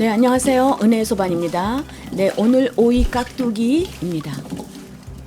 네, 안녕하세요. 은혜 소반입니다. 네, 오늘 오이 깍두기입니다.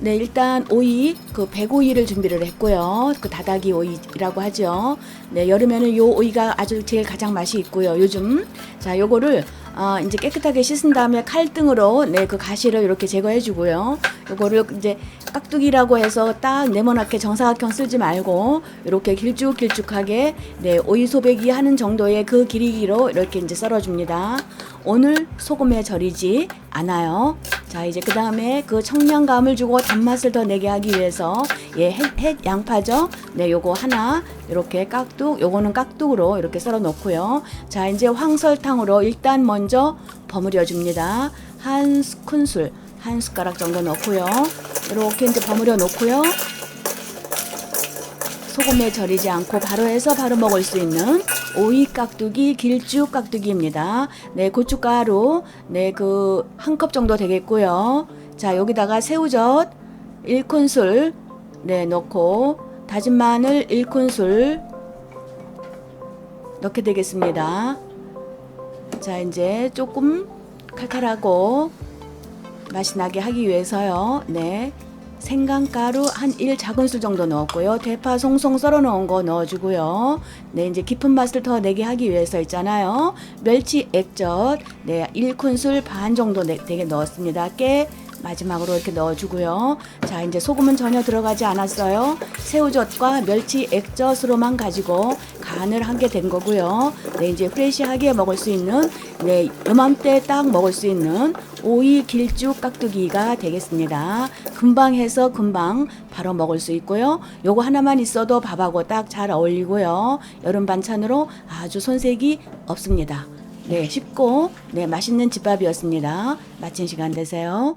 네, 일단 오이 그 백오이를 준비를 했고요. 그 다다기 오이라고 하죠. 네, 여름에는 요 오이가 아주 제일 가장 맛이 있고요. 요즘 자, 요거를 아, 이제 깨끗하게 씻은 다음에 칼등으로 네, 그 가시를 이렇게 제거해 주고요. 요거를 이제 깍두기라고 해서 딱 네모나게 정사각형 쓰지 말고 이렇게 길쭉길쭉하게 네, 오이 소배기 하는 정도의 그 길이로 이렇게 이제 썰어 줍니다. 오늘 소금에 절이지 않아요. 자, 이제 그 다음에 그 청량감을 주고 단맛을 더 내게 하기 위해서 예, 햇, 햇 양파죠. 네, 요거 하나 이렇게 깍둑, 요거는 깍둑으로 이렇게 썰어 놓고요. 자, 이제 황설탕으로 일단 먼저 버무려 줍니다. 한 스푼술, 한 숟가락 정도 넣고요. 이렇게 이제 버무려 놓고요. 소금에 절이지 않고 바로 해서 바로 먹을 수 있는 오이 깍두기 길쭉 깍두기입니다. 네, 고춧가루 네, 그 한 컵 정도 되겠고요. 자, 여기다가 새우젓 1큰술 네, 넣고 다진 마늘 1큰술 넣게 되겠습니다. 자, 이제 조금 칼칼하고 맛이 나게 하기 위해서요. 네. 생강가루 한 1 작은술 정도 넣었고요. 대파 송송 썰어 놓은 거 넣어주고요. 네, 이제 깊은 맛을 더 내게 하기 위해서 있잖아요. 멸치 액젓 네, 1큰술 반 정도 내- 되게 넣었습니다. 깨 마지막으로 이렇게 넣어주고요. 자, 이제 소금은 전혀 들어가지 않았어요. 새우젓과 멸치 액젓으로만 가지고 간을 하게 된 거고요. 네, 이제 프레시하게 먹을 수 있는, 네, 요맘때 딱 먹을 수 있는 오이 길쭉 깍두기가 되겠습니다. 금방 해서 금방 바로 먹을 수 있고요. 요거 하나만 있어도 밥하고 딱 잘 어울리고요. 여름 반찬으로 아주 손색이 없습니다. 네, 쉽고, 네, 맛있는 집밥이었습니다. 마친 시간 되세요.